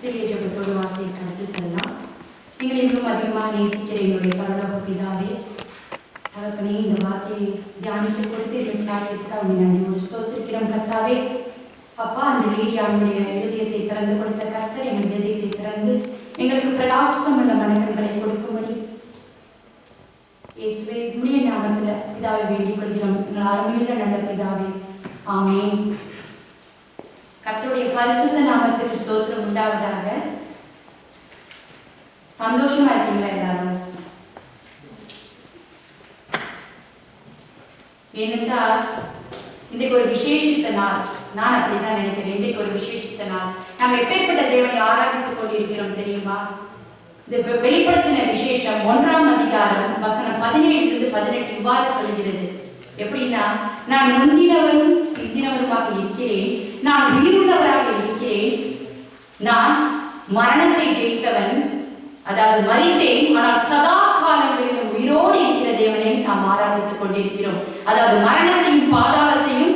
சிறிய வார்த்தையை கடத்தி செல்லலாம். நீங்கள் இன்னும் அதிகமாக நேசிக்கிற என்னுடைய பரலோக பிதாவே தகப்பனே இந்த வார்த்தையை தியானித்து கொடுத்து இந்த சாரியத்துக்கு அவங்க நன்றி ஸ்தோத்திருக்கிறோம். கர்த்தாவே அப்பா அந்த லீடியாவுடைய இருதயத்தை திறந்து கொடுத்த கர்த்தர் எங்கள் இருதயத்தை திறந்து எங்களுக்கு பிரகாசம் உள்ள வணக்கங்களை கொடுக்கும்படி இயேசுவே முடிய நாமத்தில் பிதாவை வேண்டிக் கொள்கிறோம். எங்கள் அருமையுள்ள நல்ல பிதாவே ஆமேன். கர்த்தருடைய பரிசுத்த நாமத்துக்கு ஸ்தோத்திரம் உண்டாவதாக. சந்தோஷமா இருக்கீங்களா எல்லாரும்? ஏனென்றால் இன்றைக்கு ஒரு விசேஷித்த நாள். நான் அப்படிதான் நினைக்கிறேன். இன்றைக்கு ஒரு விசேஷித்த நாள். நாம் எப்பேற்பட்ட தேவனை ஆராதித்துக் கொண்டிருக்கிறோம் தெரியுமா? இந்த வெளிப்படுத்தின விசேஷம் ஒன்றாம் அதிகாரம் வசனம் பதினேழிலிருந்து பதினெட்டு இவ்வாறு சொல்கிறது. எப்படின்னா நான் முந்தினவரும் பிந்தினவருமாக இருக்கிறேன். நான் உயிருள்ளவராக இருக்கிறேன். நான் மரணத்தை ஜெயித்தவன் அதாவது மறித்தேன். ஆனால் சதா காலங்களிலும் உயிரோடு இருக்கிற தேவனை நாம் ஆராதித்துக் கொண்டிருக்கிறோம். அதாவது மரணத்தையும் பாதாளத்தையும்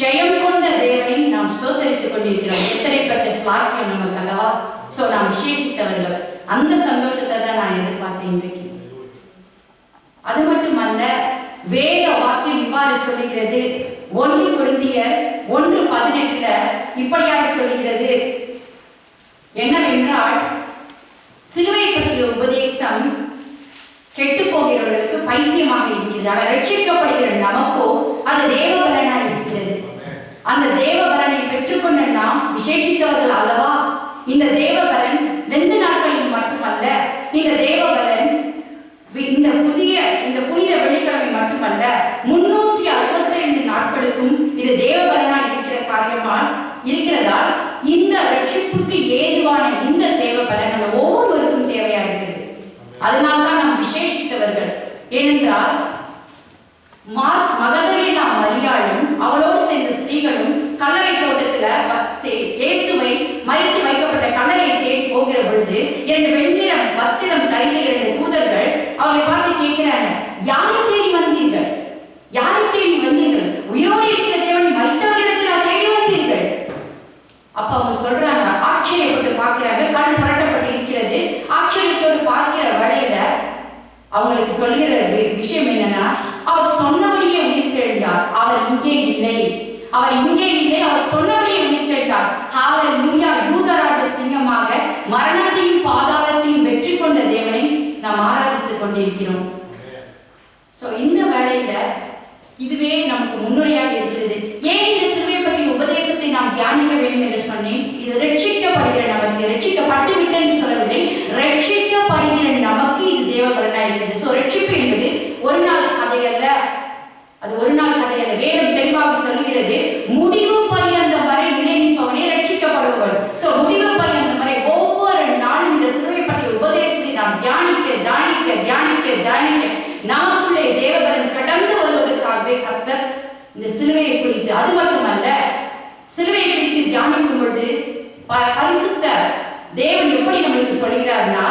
ஜெயம் கொண்ட தேவனை நாம் சோதரித்துக் கொண்டிருக்கிறோம். எத்தனைப்பட்ட ஸ்லாக்கியம் நமக்கு அல்லவா? சோ நாம் விசேஷித்தவர்கள். அந்த சந்தோஷத்தை தான் நான் எதிர்பார்த்தேன் இன்றைக்கு. அது மட்டுமல்ல சொல்லுகிறது. ஒன்று பொருந்தியர் ஒன்று பதினெட்டுல இப்படியாக சொல்லுகிறது. என்னவென்றால் சிலுவை பற்றிய உபதேசம் கெட்டு போகிறவர்களுக்கு பைத்தியமாக இருக்கிறது. ரட்சிக்கப்படுகிற நமக்கோ அது தேவபலனா இருக்கிறது. அந்த தேவபலனை பெற்றுக்கொண்ட நாம் விசேஷித்தவர்கள் அல்லவா? இந்த தேவபலன் லெந்து நாட்களில் மட்டுமல்ல இந்த தேவபலன் இந்த புதிய இந்த புனித வெள்ளிக்கிழமை மட்டுமல்ல முன்னூறு நாட்களுக்கும் இது தேவபலனா இருக்கிற காரியமா இருக்கிறதால் இந்த ரட்சிப்புக்கு ஏதுவான இந்த தேவபலன் நம்ம ஒவ்வொருவருக்கும் தேவையா இருக்கிறது. அதனால்தான் நாம் விசேஷித்தவர்கள். ஏனென்றால் மார்க் மகத மரியாளும் அவளோடு சேர்ந்த ஸ்திரீகளும் கல்லறை தோட்டத்துல வ- சே- இயேசுவை மறித்து வைக்கப்பட்ட கல்லறையை தேடி போகிற பொழுது இரண்டு வெண்ணிறம் வஸ்திரம் தரித்த இரண்டு தூதர்கள் அவரை பார்த்து கேட்கிறாங்க யாரை தேடி வந்தீர்கள் யாரை தேடி வந்தீர்கள் உயிரோடு இருக்கிற தேவனை மறித்தவர்களிடத்தில் தேடி வந்தீர்கள் அப்ப அவங்க சொல்றாங்க ஆச்சரியப்பட்டு பார்க்கிறாங்க கண் புரட்டப்பட்டு இருக்கிறது ஆச்சரியத்தோடு பார்க்கிற வேளையில அவங்களுக்கு சொல்லுகிற விஷயம் என்னன்னா அவர் சொன்னபடியே உயிர்த்தெழுந்தார். அவர் இங்கே இல்லை. அவர் இங்கே இல்லை அவர் சொன்னபடியே உயிர்த்தெழுந்தார். ஹalleluya யூதராஜ சிங்கமாக மரணத்தையும் பாதாளத்தையும் வெற்றி கொண்ட தேவனை நாம் ஆராதித்துக் கொண்டிருக்கிறோம் சோ இந்த வேளையில இதுவே நமக்கு முன்னுரையாக இருக்கிறது ஏன் இந்த சிலுவை பற்றிய உபதேசத்தை நாம் தியானிக்க வேண்டும் என்று சொன்னேன் இது ரட்சிக்கப்படுகிற நமக்கு ரட்சிக்கப்பட்டு விட்டு என்று சொல்லவில்லை ரட்சிக்கப்படுகிற நமக்கு இது தேவபலனா இருக்கிறது சோ ரட்சிப்பு என்பது ஒரு நாள் கதை அல்ல அது ஒரு நாள் கதை அல்ல வேதம் தெளிவாக சொல்லுகிறது முடிவு பரியந்தம் வரை நிலைநிற்பவனே ரட்சிக்கப்படுபவன் சோ முடிவு பரியந்தம் வரை ஒவ்வொரு நாளும் இந்த சிலுவை பற்றிய உபதேசத்தை நாம் தியானிக்க தியானிக்க தியானிக்க தியானிக்க நமக்குள்ளே தேவபலன் கடந்து வருவதற்காகவே கர்த்தர் இந்த சிலுவையை குறித்து. அது மட்டுமல்ல சிலுவையை குறித்து தியானிக்கும் பொழுது ப- பரிசுத்த தேவன் எப்படி நம்மளுக்கு சொல்கிறார்னா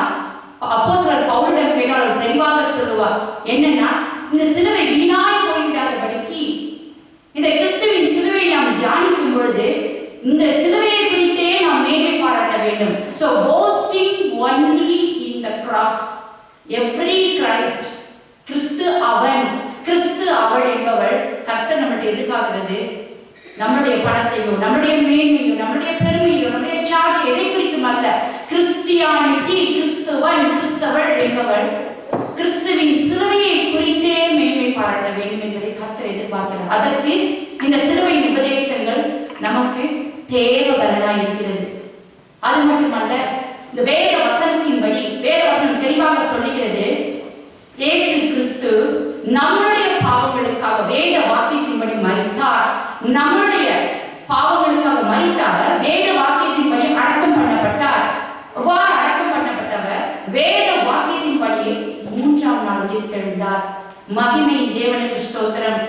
அப்போ சிலர் பவுலிடம் கேட்டால் அவர் தெளிவாக சொல்லுவார். என்னன்னா இந்த சிலுவை வீணாய் போய்விடாதபடிக்கு இந்த கிறிஸ்துவின் சிலுவை நாம் தியானிக்கும் பொழுது இந்த சிலுவையை குறித்தே நாம் மேன்மை பாராட்ட வேண்டும். So posting only in the cross every Christ கிறிஸ்து அவன். கிறிஸ்து அவள் என்பவள் கர்த்தர் நம்மகிட்ட எதிர்பார்க்கிறது. நம்முடைய பணத்தையோ நம்முடைய மேன்மையோ நம்முடைய பெருமையோ நம்முடைய சாதி எதை குறித்தும் அல்ல. கிறிஸ்தியானிட்டி கிறிஸ்துவன் கிறிஸ்தவள் என்பவள் கிறிஸ்துவின் சிலுவையை குறித்தே மேன்மை பாராட்ட வேண்டும் என்பதை கர்த்தர் எதிர்பார்க்கிறார். அதற்கு இந்த சிலுவை உபதேசங்கள் நமக்கு தேவ பலனாய் இருக்கிறது. அது மட்டுமல்ல இந்த வேத வசனத்தின்படி வேத வசனம் தெளிவாக சொல்லுகிறது. நம்மளுடைய பாவங்களுக்காக வேத வாக்கியத்தின்படி மறித்தார். நம்மளுடைய பாவங்களுக்காக மறித்தார். வேத வாக்கியத்தின்படி அடக்கம் பண்ணப்பட்டார். அவ்வாறு அடக்கம் பண்ணப்பட்டவர் வேத வாக்கியத்தின்படியே மூன்றாம் நாள் உயிர்த்தெழுந்தார். மகிமை தேவனுக்கு ஸ்தோத்திரம்.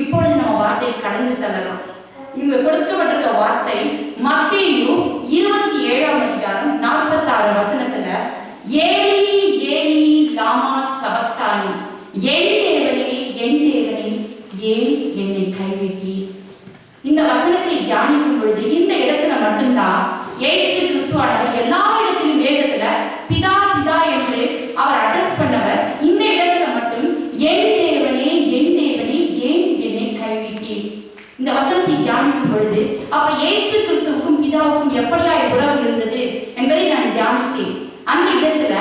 இப்பொழுது நம்ம வார்த்தை கடந்து செல்லலாம். இங்க கொடுக்கப்பட்டிருக்க வார்த்தை மத்தியும் இருபத்தி ஏழாம் அதிகாரம் நாற்பத்தி ஆறு வசனத்துல ஏலி ஏலி லாமா சபக்தானி என் தேவனே என் தேவனே ஏன் என்னை கைவிட்டி இந்த வசனத்தை தியானிக்கும் பொழுது இந்த இடத்துல மட்டும்தான் இயேசு கிறிஸ்துவானவர் எல்லா எப்படியாய் உறவு இருந்தது என்பதை நான் தியானித்தேன் அந்த இடத்துல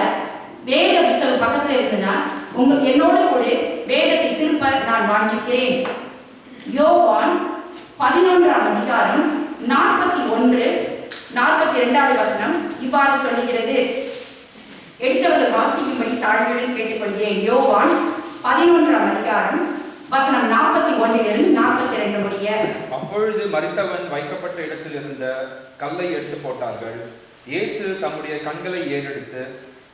வேத புஸ்தகம் பக்கத்துல இருந்ததுன்னா உங்க என்னோட கூட வேதத்தை திருப்ப நான் வாஞ்சிக்கிறேன் யோவான் பதினொன்றாம் அதிகாரம் நாற்பத்தி ஒன்று நாற்பத்தி இரண்டாவது வசனம் இவ்வாறு சொல்லுகிறது எடுத்தவர்கள் வாசிக்கும்படி தாழ்மையுடன் கேட்டுக்கொள்கிறேன். யோவான் பதினொன்றாம் அதிகாரம் வசனம் நாற்பத்தி ஒன்றிலிருந்து நாற்பத்தி இரண்டு முடிய அப்பொழுது மறித்தவன் வைக்கப்பட்ட இடத்தில் இருந்த கல்லை எடுத்து போட்டார்கள். இயேசு தம்முடைய கண்களை ஏறெடுத்து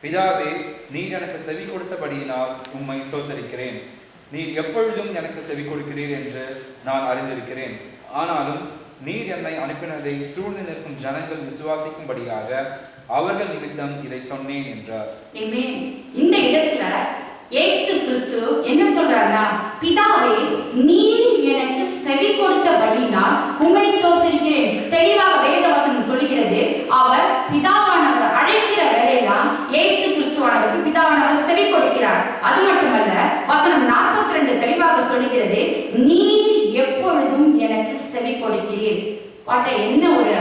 பிதாவே நீர் எனக்கு செவி கொடுத்தபடியினால் உம்மை சோதரிக்கிறேன் நீர் எப்பொழுதும் எனக்கு செவி கொடுக்கிறீர் என்று நான் அறிந்திருக்கிறேன். ஆனாலும் நீர் என்னை அனுப்பினதை சூழ்ந்து நிற்கும் ஜனங்கள் விசுவாசிக்கும்படியாக அவர்கள் நிமித்தம் இதை சொன்னேன் என்றார். இந்த இடத்துல இயேசு கிறிஸ்து என்ன சொல்றாருன்னா பிதாவே நீர் எனக்கு செவி கொடுத்தபடியினால் உண்மை ஸ்தோத்திருக்கிறேன். தெளிவாக வேதவசனம் சொல்லுகிறது அவர் பிதாவானவர் அழைக்கிற வேலையெல்லாம் இயேசு கிறிஸ்துவானவருக்கு பிதாவானவர் செவி கொடுக்கிறார். அது மட்டுமல்ல வசனம் 42 ரெண்டு தெளிவாக சொல்லுகிறது நீர் எப்பொழுதும் எனக்கு செவி கொடுக்கிறீர். பாட்ட என்ன ஒரு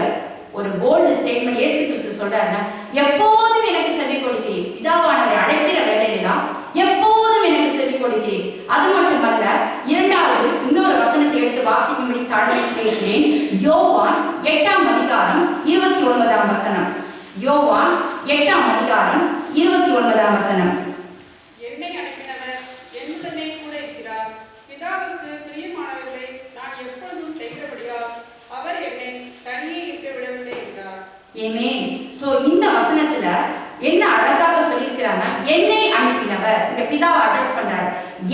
ஒரு போல்டு ஸ்டேட்மெண்ட் இயேசு கிறிஸ்து சொல்றாருன்னா எப்போதும் எனக்கு செவி கொடுக்கிறேன். பிதாவானவரை அழைக்கிற வேலையெல்லாம் எப்போதும் எனக்கு செவி கொடுக்கிறேன். அது மட்டுமல்ல இரண்டாவது இன்னொரு வசனத்தை எடுத்து வாசிக்கும்படி தாழ்மை கேட்கிறேன் யோவான் எட்டாம் அதிகாரம் இருபத்தி ஒன்பதாம் வசனம். யோவான் எட்டாம் அதிகாரம் இருபத்தி ஒன்பதாம் வசனம் என்னை அனுப்பினவர் என்னுடனே கூட இருக்கிறார் பிதாவுக்கு பிரியமானவர்களை நான் எப்பொழுதும் செய்கிறபடியால் அவர் என்னை தனியே இருக்க விடவில்லை என்றார் ஏமே சோ இந்த வசனத்துல என்ன அழகாக சொல்லியிருக்கிறாங்க என்னை அனுப்பினவர் இந்த பிதாவை அட்ரஸ் பண்றாரு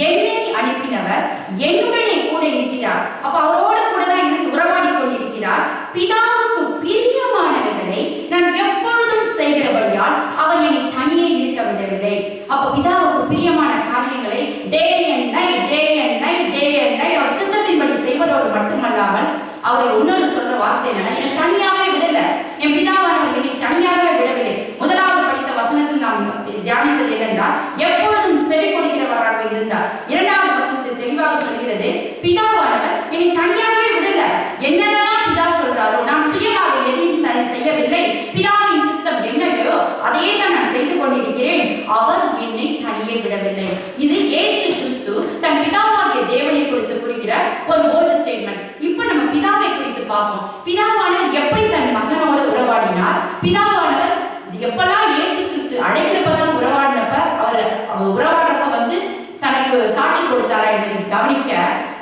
என்னை அனுப்பினவர் என்னுடனே கூட இருக்கிறார் அப்ப அவரோட கூட தான் இருந்து உறவாடி கொண்டிருக்கிறார் பிதாவுக்கு பிரியமானவைகளை நான் எப்பொழுதும் செய்கிறபடியால் அவர் என்னை தனியே இருக்க விடவில்லை அப்ப பிதாவுக்கு பிரியமான காரியங்களை day and night day and night day and night அவர் சித்தத்தின்படி செய்வதோடு மட்டுமல்லாமல் அவரை இன்னொரு சொல்ற வார்த்தை என்னன்னா என்னை தனியாவே விடல என் பிதாவானவர் என்னை தனியாகவே விடவில்லை முதலாவது படித்த வசனத்தில் நாம் தியானித்தது என்னென்றால் எப்பொழுதும் செவி கொடுக்கிறவராக இருந்தார் இரண்டாவது வசனத்தில் தெளிவாக சொல்கிறது பிதாவானவர் என்னை தனியாகவே விடல என்னென்னலாம் பிதா சொல்றாரோ நான் சுயமாக எதையும் செய்- செய்யவில்லை பிதாவின் சித்தம் என்னவோ அதே தான் நான் செய்து கொண்டிருக்கிறேன் அவர் என்னை தனியே விடவில்லை இது இயேசு கிறிஸ்து தன் பிதாவாகிய தேவனை குறித்து குறிக்கிற ஒரு போல்டு ஸ்டேட்மெண்ட் இப்போ நம்ம பிதாவை குறித்து பார்ப்போம் பிதாவானவர் எப்படி தன் மகனோடு உறவாடினார் பிதாவானவர் எப்பெல்லாம் இயேசு கிறிஸ்து அழைக்கிறப்பதான் உறவாடினப்ப அவர் அவர் உறவாடுறப்ப வந்து தனக்கு சாட்சி கொடுத்தாரா என்பதை கவனிக்க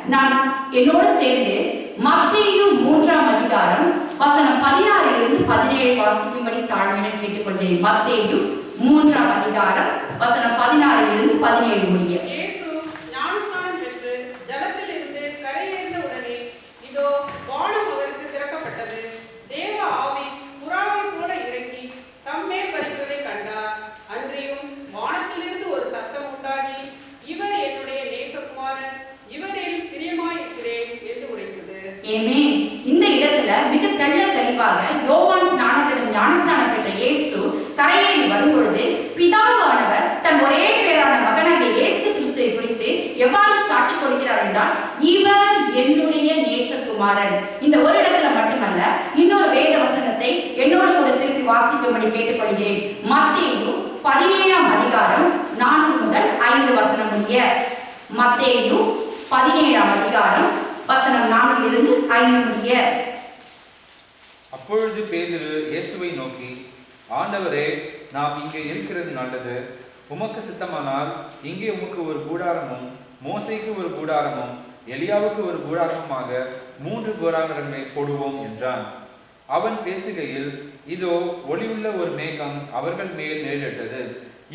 நான் என்னோடு சேர்ந்து மத்தேயு மூன்றாம் அதிகாரம் வசனம் பதினாறிலிருந்து பதினேழு வாசிக்கும்படி தாழ்மையுடன் கேட்டுக்கொண்டேன். மத்தேயும் மூன்றாம் அதிகாரம் வசனம் பதினாறிலிருந்து பதினேழு முடிய இயேசு ஞானஸ்நானம் பெற்று ஜலத்திலிருந்து கரையேறின உடனே இதோ வானம் அவருக்கு திறக்கப்பட்டது தேவ ஆவி புறாவை போல இறங்கி தம்மேல் வருகிறதை கண்டார் அன்றியும் வானத்திலிருந்து ஒரு சத்தம் உண்டாகி இவர் என்னுடைய நேசகுமாரன் இவரில் பிரியமாயிருக்கிறேன் என்று உரைத்தது ஏமே இந்த இடத்துல மிக தெள்ள தெளிவாக யோவான் ஸ்நானத்திடம் ஞானஸ்நானம் பெற்ற இயேசு கரையேறி வரும்பொழுது பிதாவானவர் தன் ஒரே பேரான மகனாகிய இயேசு கிறிஸ்துவை குறித்து எவ்வாறு சாட்சி கொடுக்கிறார் என்றால் இவர் என்னுடைய நேசகுமாரன். இந்த ஒரு இடத்துல மட்டுமல்ல இன்னொரு வேத வசனத்தை என்னோடு கூட திருப்பி வாசிக்கும்படி கேட்டுக்கொள்கிறேன். மத்தேயு பதினேழாம் அதிகாரம் நான்கு முதல் ஐந்து வசனம் முடிய மத்தேயு பதினேழாம் அதிகாரம் வசனம் நான்கிலிருந்து ஐந்து முடிய அப்பொழுது பேதுரு இயேசுவை நோக்கி ஆண்டவரே நாம் இங்கே இருக்கிறது நல்லது. உமக்கு சித்தமானால் இங்கே உமக்கு ஒரு கூடாரமும் மோசைக்கு ஒரு கூடாரமும் எலியாவுக்கு ஒரு கூடாரமுமாக மூன்று கூடாரங்களை போடுவோம் என்றான். அவன் பேசுகையில் இதோ ஒளியுள்ள ஒரு மேகம் அவர்கள் மேல் நேரிட்டது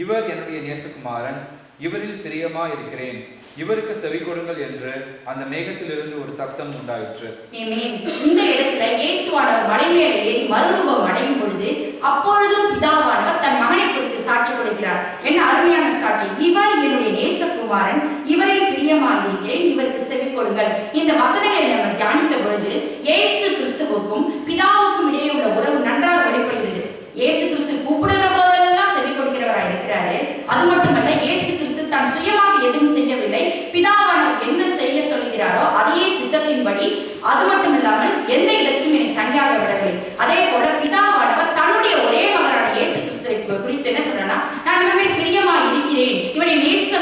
இவர் என்னுடைய நேசகுமாரன் இவரில் பிரியமா இருக்கிறேன் இவருக்கு செவி கொடுங்கள் என்று அந்த மேகத்திலிருந்து ஒரு சத்தம் உண்டாயிற்று. இந்த இடத்துல இயேசுவானவர் மலை மேலே ஏறி மறுரூபம் அடையும் பொழுது அப்பொழுதும் பிதாவானவர் தன் மகனை குறித்து சாட்சி கொடுக்கிறார். என்ன அருமையான சாட்சி. இவர் என்னுடைய நேசகுமாரன் இவர் பிரியமாக இவருக்கு செவி கொடுங்கள். இந்த வசனங்களை நம்ம தியானித்த பொழுது இயேசு கிறிஸ்துவுக்கும் பிதாவுக்கும் இடையே உள்ள உறவு நன்றாக வெளிப்படுகிறது. இயேசு கிறிஸ்து கூப்பிடுகிற போதெல்லாம் செவி கொடுக்கிறவராக இருக்கிறாரு. அது மட்டுமல்ல இயேசு கிறிஸ்து தான் சுயமாக எதுவும் செய்யவில்லை. பிதாவானவர் என்ன செய்ய சொல்கிறாரோ அதையே சித்தத்தின்படி அது மட்டும் இல்லாமல் எந்த இடத்திலும் என்னை தனியாக விடவில்லை அதே போல பிதா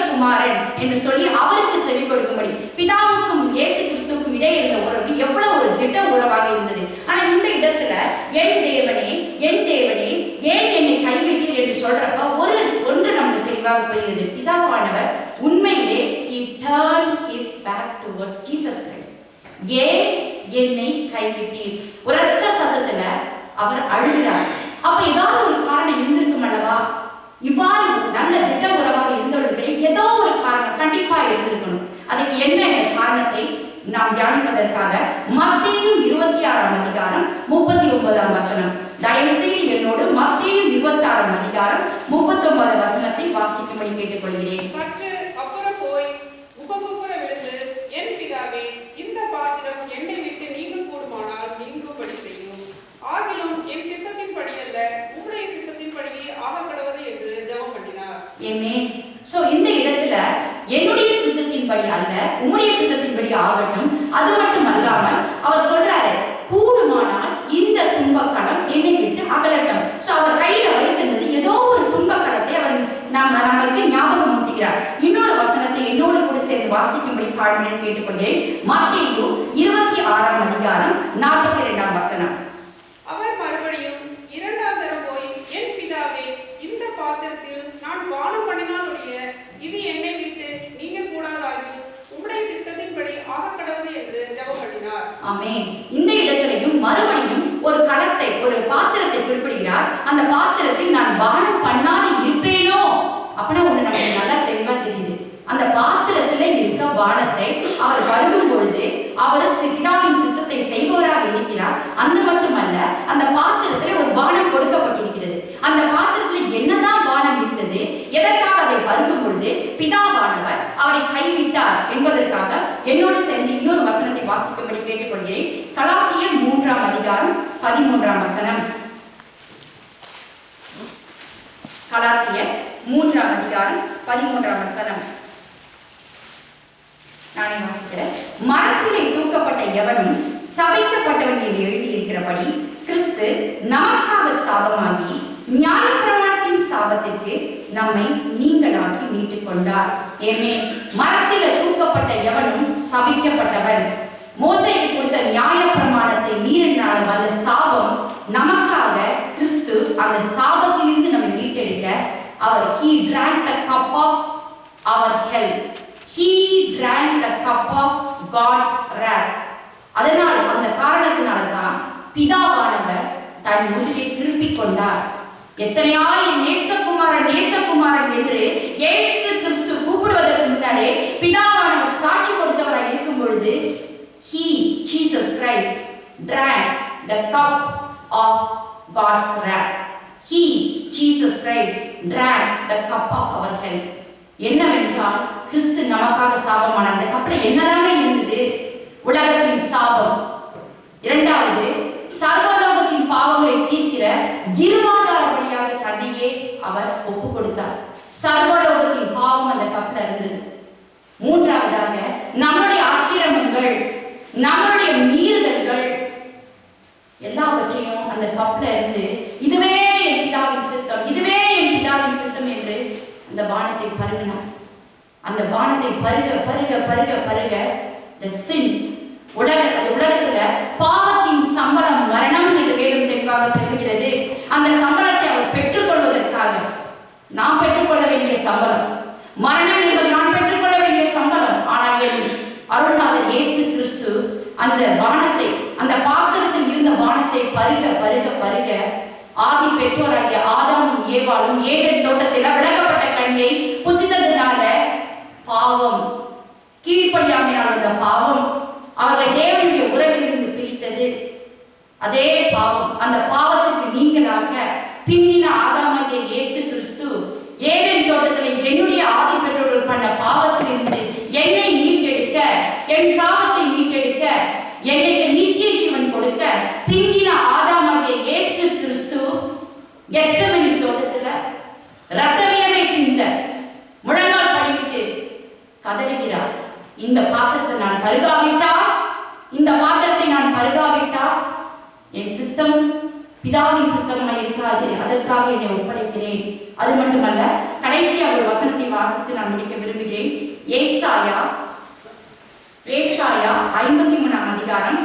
குமாரன் என்று சொல்லி அவருக்கு செவி கொடுக்கும்படி பிதாவுக்கும் இயேசு கிறிஸ்துவுக்கும் இடையே இருந்த உறவு எவ்வளவு ஒரு திட்ட உறவாக இருந்தது ஆனா இந்த இடத்துல என் தேவனே என் தேவனே ஏன் என்னை கைவிட்டீர் என்று சொல்றப்ப ஒரு ஒன்று நமக்கு தெளிவாக புரிகிறது பிதாவானவர் உண்மையிலே he turned his back towards Jesus Christ ஏன் என்னை கைவிட்டீர் ஒரு அர்த்த சத்தத்துல அவர் அழுகிறார் அப்ப ஏதாவது ஒரு காரணம் இருந்திருக்கும் அல்லவா இவ்வாறு நல்ல திட்ட உறவாக இருந்தவர்களே ஏதோ ஒரு காரணம் கண்டிப்பா இருந்திருக்கணும் அதுக்கு என்ன காரணத்தை நாம் தியானிப்பதற்காக மத்திய இருபத்தி ஆறாம் அதிகாரம் முப்பத்தி ஒன்பதாம் வசனம். தயவு செய்து என்னோடு மத்திய இருபத்தி ஆறாம் அதிகாரம் முப்பத்தி ஒன்பது வசனத்தை வாசிக்கும்படி கேட்டுக்கொள்கிறேன். என்னுடைய சித்தத்தின்படி அல்ல உம்முடைய சித்தத்தின்படி ஆகட்டும். அது மட்டும் அல்லாமல் அவர் சொல்றாரு கூடுமானால் இந்த துன்பக்கடம் என்னை விட்டு அகலட்டும். சோ அவர் கையில வைத்திருந்தது ஏதோ ஒரு துன்பக்கடத்தை அவர் நம்ம நம்மளுக்கு ஞாபகம் ஊட்டுகிறார். இன்னொரு வசனத்தை என்னோடு கூட சேர்ந்து வாசிக்கும்படி தாழ்மையுடன் கேட்டுக்கொண்டேன். மத்தியோ இருபத்தி ஆறாம் அதிகாரம் நாற்பத்தி இரண்டாம் வசனம் அவர் மறுபடியும் இரண்டாம் தரம் போய் என் பிதாவே இந்த பாத்திரத்தில் நான் பானம் பண்ணினாலுடைய இது என்னை விட்டு நீங்க கூடாதாகி உம்முடைய சித்தத்தின்படி ஆகக்கடவுது என்று ஜெபம் ஆமே இந்த இடத்திலையும் மறுபடியும் ஒரு களத்தை ஒரு பாத்திரத்தை குறிப்பிடுகிறார். அந்த பாத்திரத்தில் நான் பானம் பண்ணாது இருப்பேனோ? அப்படின்னா ஒண்ணு நமக்கு நல்லா தெளிவா தெரியுது. அந்த பாத்திரத்துல இருக்க பானத்தை அவர் வருகும் பொழுது அவர் பிதாவின் சித்தத்தை செய்பவராக இருக்கிறார். அந்த மட்டுமல்ல அந்த பாத்திரத்துல ஒரு பானம் கொடுக்கப்பட்டிருக்கிறது அந்த பாத்திரத்துல என்னதான் பானம் இருந்தது எதற்காக அதை பருகும் பொழுது பிதாவானவர் அவரை கைவிட்டார் என்பதற்காக என்னோடு சேர்ந்து இன்னொரு வசனத்தை வாசிக்கும்படி கேட்டுக்கொள்கிறேன் கலாத்தியர் மூன்றாம் அதிகாரம் பதிமூன்றாம் வசனம் கலாத்தியர் மூன்றாம் அதிகாரம் பதிமூன்றாம் வசனம். நானே வாசிக்கிறேன். மரத்திலே தூக்கப்பட்ட எவனும் சபைக்கப்பட்டவன் என்று எழுதியிருக்கிறபடி கிறிஸ்து நமக்காக சாபமாகி நியாயப்பிரமாணத்தின் சாபத்திற்கு நம்மை நீங்களாக்கி மீட்டுக் கொண்டார் ஏமே மரத்தில தூக்கப்பட்ட எவனும் சபிக்கப்பட்டவன். மோசைக்கு கொடுத்த நியாயப்பிரமாணத்தை மீறினால அந்த சாபம் நமக்காக கிறிஸ்து அந்த சாபம் நம்மை மீட்டெடுக்க அவர் he drank the cup of our hell he drank the cup of God's wrath. அதனால் அந்த காரணத்தினால தான் பிதாவானவர் தன் முதுகை திருப்பிக் கொண்டார். எத்தனையாய் என் நேசகுமாரன் நேசகுமாரன் என்று இயேசு கிறிஸ்து கூப்பிடுவதற்கு முன்னாலே பிதாவானவர் சாட்சி கொடுத்தவராய் இருக்கும் பொழுது he Jesus Christ drank the cup of God's wrath. He Jesus Christ drank the cup of our hell என்னவென்றால் கிறிஸ்து நமக்காக சாபமான அந்த கப்பலை என்ன இருந்தது உலகத்தின் சாபம் இரண்டாவது சர்வலோகத்தின் பாவங்களை தீர்க்கிற இருவாதார வழியாக தன்னையே அவர் ஒப்பு கொடுத்தார் சர்வலோகத்தின் பாவம் அந்த கப்பல இருந்தது மூன்றாவதாக நம்முடைய ஆக்கிரமங்கள் நம்முடைய மீறுதல்கள் எல்லாவற்றையும் அந்த கப்ல இருந்து இதுவே என் பிதாவின் சித்தம் இதுவே என் பிதாவின் சித்தம் என்று அந்த பானத்தை பருகினார் அப்படி பருக பருக பருக பருக the உலக அது உலகத்துல பாவத்தின் சம்பளம் மரணம் என்று வேதம் தெளிவாக செல்கிறது அந்த சம்பளத்தை அவர் பெற்றுக்கொள்வதற்காக நாம் பெற்றுக்கொள்ள வேண்டிய சம்பளம். மரணம் என்பது நான் பெற்றுக்கொள்ள வேண்டிய சம்பளம். ஆனால் என் அருள்நாதர் இயேசு கிறிஸ்து அந்த பானத்தை அந்த பாத்திரத்தில் இருந்த பானத்தை பருக பருக பருக ஆதி பெற்றோராகிய ஆதாமும் ஏவாளும் ஏதன் தோட்டத்தில் விளக்கப்பட்ட கனியை பாவம் கீழ்ப்படியாமையான அந்த பாவம் அவர்களை தேவனுடைய உறவிலிருந்து பிரித்தது. அதே பாவம் அந்த பாவத்துக்கு நீங்களாக பிந்தின ஆதாமாகிய இயேசு கிறிஸ்து ஏதேன் தோட்டத்தில் என்னுடைய ஆதி பெற்றோர்கள் பண்ண பாவத்திலிருந்து என்னை மீட்டெடுக்க என் சாபத்தை மீட்டெடுக்க என்னைக்கு நித்திய ஜீவன் கொடுக்க பிந்தின ஆதாமாகிய இயேசு கிறிஸ்து கெத்செமனி தோட்டத்துல ரத்த வியர்வை சிந்த முழங்கால் படிவிட்டு கதறுகிறார் இந்த பாத்திரத்தை நான் பருகாவிட்டால் இந்த பாத்திரத்தை நான் பருகாவிட்டால் என் சித்தம் பிதாவின் சித்தமாய் இருக்காது. அதற்காக என்னை ஒப்படைக்கிறேன். அது மட்டுமல்ல கடைசி கடைசியாக ஒரு வசனத்தை வாசித்து நான் முடிக்க விரும்புகிறேன். ஏசாயா ஏசாயா ஐம்பத்தி மூணாம் அதிகாரம்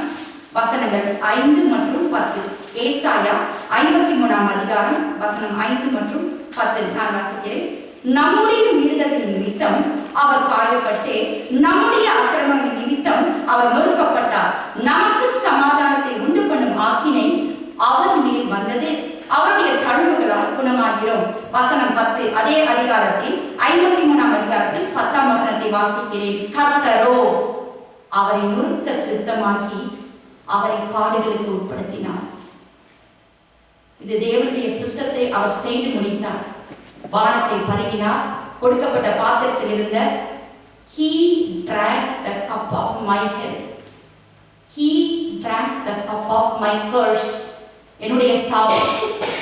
வசனங்கள் ஐந்து மற்றும் பத்து. ஏசாயா ஐம்பத்தி மூணாம் அதிகாரம் வசனம் ஐந்து மற்றும் பத்து நான் வாசிக்கிறேன். நம்முடைய மீறுதலின் நிமித்தம் அவர் காயப்பட்டு நம்முடைய அக்கிரமங்களின் நிமித்தம் அவர் நொறுக்கப்பட்டார் நமக்கு சமாதானத்தை உண்டு பண்ணும் ஆக்கினை அவர் மேல் வந்தது. அவருடைய தழும்புகளால் குணமாகிறோம். வசனம் பத்து அதே அதிகாரத்தில் ஐம்பத்தி மூணாம் அதிகாரத்தில் பத்தாம் வசனத்தை வாசிக்கிறேன். கர்த்தரோ அவரை நொறுக்க சித்தமாக்கி அவரை காடுகளுக்கு உட்படுத்தினார். இது தேவனுடைய சித்தத்தை அவர் செய்து முடித்தார். வானத்தை பருகினார் கொடுக்கப்பட்ட பாத்திரத்தில் இருந்த he drank the cup of my hell he drank the cup of my curse என்னுடைய சாவு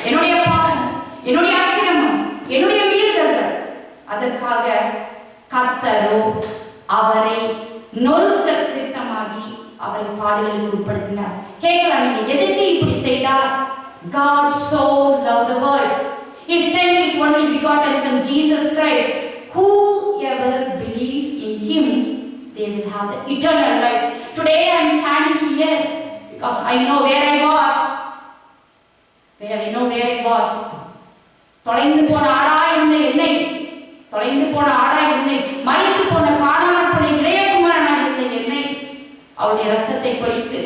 என்னுடைய பாவம் என்னுடைய அக்கிரமம் என்னுடைய மீறுதல்கள். அதற்காக கர்த்தரோ அவரை நொறுக்க சித்தமாகி அவரை பாடுகளுக்கு உட்படுத்தினார். Because I know where I was. Where I know where I was? தொலைந்து போன ஆடா இருந்த என்னை. தொலைந்து போன ஆடா என்னை. மறித்து போன காணாமல் போன இளையகுமாரனா இருந்த என்னை. அவருடைய ரத்தத்தை பொறித்து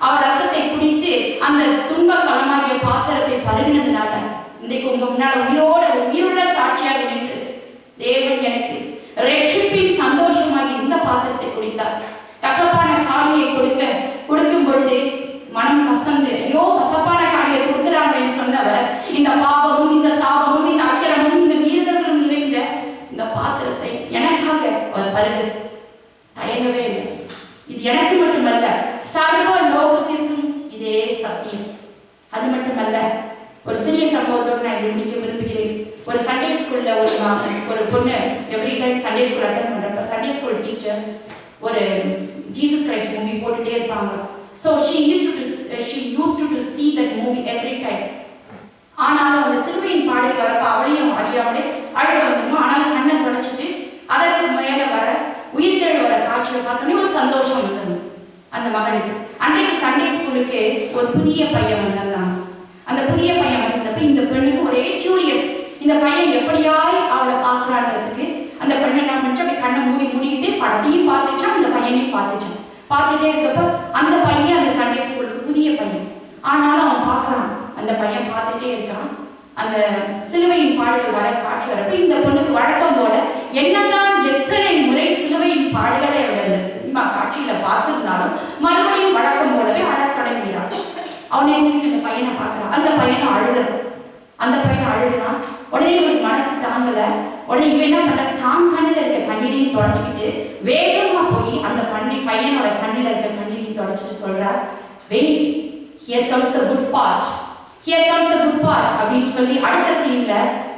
அவர் ரத்தத்தை குடித்து அந்த துன்ப களமாகிய பாத்திரத்தை பருகினதுனால இன்றைக்கு உங்க முன்னால் உயிரோட உயிருள்ள சாட்சியாக நின்று தேவன் எனக்கு ரட்சிப்பின் சந்தோஷமாகி இந்த பாத்திரத்தை குடித்தார். கசப்பான காலியை கொடுக்க கொடுக்கும் பொழுது மனம் கசந்து ஐயோ கசப்பான காளியை கொடுக்கிறாங்கன்னு சொன்னவர் இந்த பாவமும் இந்த சாபமும் இந்த அக்கிரமும் இந்த வீரர்களும் நிறைந்த இந்த பாத்திரத்தை எனக்காக அவர் பருகு. தயங்கவே இல்லை. இது எனக்கு மட்டுமல்ல சர்வ லோகத்திற்கும் இதே சத்தியம். அது மட்டுமல்ல ஒரு சிறிய சம்பவத்தோடு நான் இதை முடிக்க விரும்புகிறேன். ஒரு சண்டே ஸ்கூல்ல ஒரு ஒரு பொண்ணு every time Sunday school attend பண்றப்ப சண்டே ஸ்கூல் டீச்சர்ஸ் ஒரு ஜீசஸ் கிரைஸ்ட் மூவி போட்டுட்டே இருப்பாங்க. So she use to she use to to see that movie every ஆனாலும் அந்த சிலுவையின் பாடல் வரப்ப அவளையும் அறியாமலே அழக வந்துடும். ஆனாலும் கண்ணை தொடச்சிட்டு அதற்கு மேல வர உயிர்த்தெழு வர காட்சியை பார்த்தோன்னே ஒரு சந்தோஷம் வந்தது அந்த மகனுக்கு. அன்றைக்கு சண்டே ஸ்கூலுக்கு ஒரு புதிய பையன் வந்திருந்தாங்க அந்த புதிய பையன் வந்தப்ப இந்த பெண்ணுக்கு ஒரே கியூரியஸ் இந்த பையன் எப்படியாய் அவளை பார்க்குறான்றதுக்கு அந்த பெண்ணு என்ன பண்ணிச்சு அப்படி கண்ணை மூடி மூடிக்கிட்டு படத்தையும் பார்த்துச்சான் அந்த பையனையும் பார்த்துச்சான். பார்த்துட்டே இருக்கப்ப அந்த பையன் அந்த சண்டே ஸ்கூலுக்கு புதிய பையன். ஆனாலும் அவன் பார்க்கறான். அந்த பையன் பார்த்துட்டே இருக்கான். அந்த சிலுவையின் பாடல்கள் வர காட்சி வரப்ப இந்த பொண்ணுக்கு வழக்கம் போல என்னதான் எத்தனை முறை சிலுவையின் பாடல்களை அவள் அந்த சினிமா காட்சியில பார்த்திருந்தாலும் மறுபடியும் வழக்கம் போலவே அழத் தொடங்குகிறான் அவனை எழுந்திட்டு இந்த பையனை பார்க்கறான். அந்த பையனை அழுகிறான். அந்த பையனை அழுகிறான். உடனே இவனுக்கு மனசு தாங்கல. உடனே இவன் என்ன பண்றான்? தான் கண்ணில் இருக்க கண்ணீரையும் தொடச்சிக்கிட்டு வேகமா போய் அந்த பண்ணி பையனோட கண்ணில் இருக்க கண்ணீரையும் தொடச்சிட்டு சொல்றார் wait here comes a good part here comes the good part அப்படின்னு சொல்லி அடுத்த சீன்ல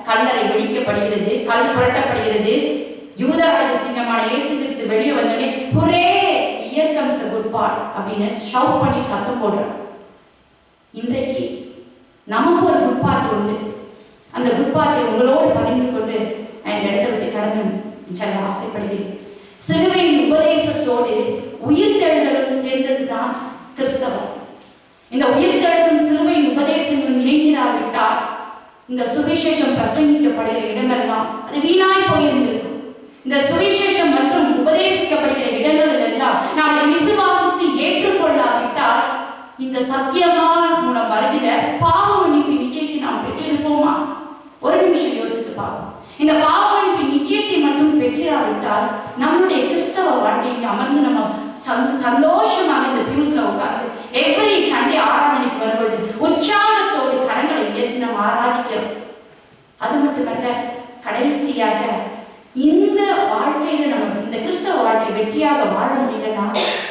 கல்லறை வெடிக்கப்படுகிறது கல் புரட்டப்படுகிறது. யூதராஜ சின்னமான இயேசு கிறிஸ்து வெளியே வந்தோடனே hurray here comes the good part அப்படின்னு ஷவுட் பண்ணி சத்தம் போடுறான் இன்றைக்கு நமக்கு ஒரு குட் பார்ட் உண்டு. அந்த குட் பார்ட்டை உங்களோடு பகிர்ந்து கொண்டு நான் இந்த இடத்தை விட்டு கடந்து செல்ல ஆசைப்படுகிறேன். சிலுவையின் உபதேசத்தோடு உயிர்த்தெழுதலும் சேர்ந்ததுதான் கிறிஸ்தவம். இந்த உயிர்த்தெழுதும் சிலுவையின் உபதேசங்களும் இணைந்திராவிட்டால் இந்த சுவிசேஷம் பிரசங்கிக்கப்படுகிற இடங்கள்லாம் அது வீணாய் போயிருந்திருக்கும் இந்த சுவிசேஷம் மற்றும் உபதேசிக்கப்படுகிற இடங்கள் எல்லாம் நாம் விசுவாசித்து ஏற்றுக்கொள்ளாவிட்டால் இந்த சத்தியமான மூலம் வருகிற பாவ மன்னிப்பு நிச்சயத்தை நாம் பெற்றிருப்போமா? ஒரு நிமிஷம் யோசித்து பார்ப்போம். இந்த பாவ நிச்சயத்தை மட்டும் பெற்றிராவிட்டால் நம்முடைய கிறிஸ்தவ வாழ்க்கைக்கு அமர்ந்து நம்ம சந்த- சந்தோஷமாக இந்த பியூஸ்ல உட்கார்ந்து எவ்ரி சண்டே ஆராதனைக்கு வரும்பொழுது உற்சாகத்தோடு கரங்களை உயர்த்தி நாம் ஆராதிக்கிறோம் அது மட்டுமல்ல கடைசியாக இந்த வாழ்க்கையில நம்ம இந்த கிறிஸ்தவ வாழ்க்கை வெற்றியாக வாழ முடியலன்னா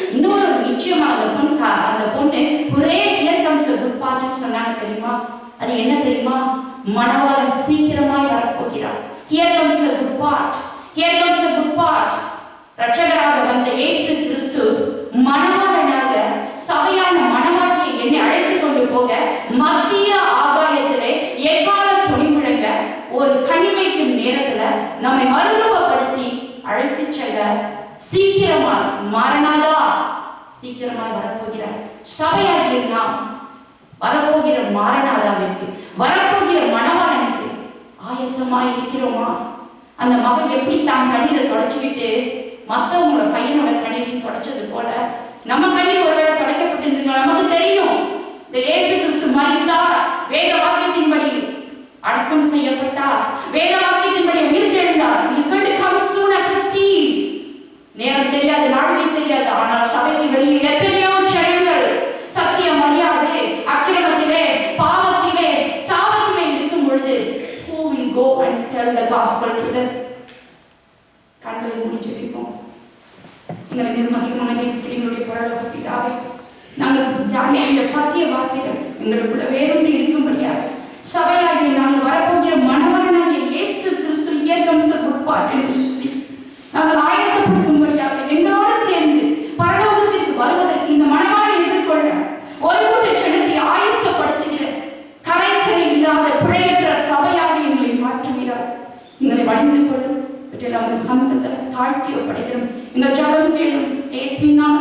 இன்னொரு ஒரு நிச்சயமா அந்த பொண்ணு கா- அந்த பொண்ணு ஒரே ஹியர் கம்ஸ் குட் பார்ட்னு சொன்னாங்க தெரியுமா அது என்ன தெரியுமா மணவாளன் சீக்கிரமாய் வரப்போகிறார் here comes the good part here comes the good part ரட்சகராக வந்த இயேசு கிறிஸ்து மணவாளனாக சபையான மணவாட்டியை என்னை அழைத்து கொண்டு போக மத்திய ஆகாயத்திலே எக்கால துணி முழங்க ஒரு கனிமைக்கும் நேரம் நேரத்துல நம்மை மறுரூபப்படுத்தி அழைத்து செல்ல சீக்கிரமாய் மரணாதா சீக்கிரமாய் வரப்போகிறார் சபையாகிய நாம் வரப்போகிற மாரணாதாவிற்கு வரப்போகிற மணவாளனுக்கு ஆயத்தமாய் இருக்கிறோமா? அந்த மகள் எப்படி தான் கண்ணீரை தொடச்சிக்கிட்டு மற்றவங்களோட பையனோட கண்ணீரையும் தொடச்சது போல நம்ம கண்ணீர் ஒருவேளை தொடக்கப்பட்டிருந்தீங்க நமக்கு தெரியும். இந்த இயேசு கிறிஸ்து மரித்தார். வேத வாக்கியத்தின்படி அடக்கம் செய்யப்பட்டார். வேத வாக்கியத்தின்படி உயிர்த்தெழுந்தார் He is going to come soon. நேரம் தெரியாது நாடுவே தெரியாது ஆனால் சபைக்கு வெளியே எத்தனையோ செயல்கள் சத்தியம் அறியாது அக்கிரமத்திலே பாவத்திலே சாபத்திலே இருக்கும் பொழுது who will go and tell the gospel to them? கண்களை மூடி ஜெபிப்போம். எங்களை நிர்மதிகமான நேசிக்கிறீங்களுடைய பரலோக பிதாவே நாங்கள் ஜானிய இந்த சத்திய வார்த்தைகள் எங்களுக்குள்ள வேறொன்று இருக்கும்படியாக சபையாகிய நாங்கள் வரப்போகிற மணவனாகிய இயேசு கிறிஸ்து here comes என்று சொல்லி நாங்கள் ஆயிரம் தாழ்த்தி ஒப்படைக்கிறோம் எங்கள் ஜபம் கேளும். ஏசுவின் நாம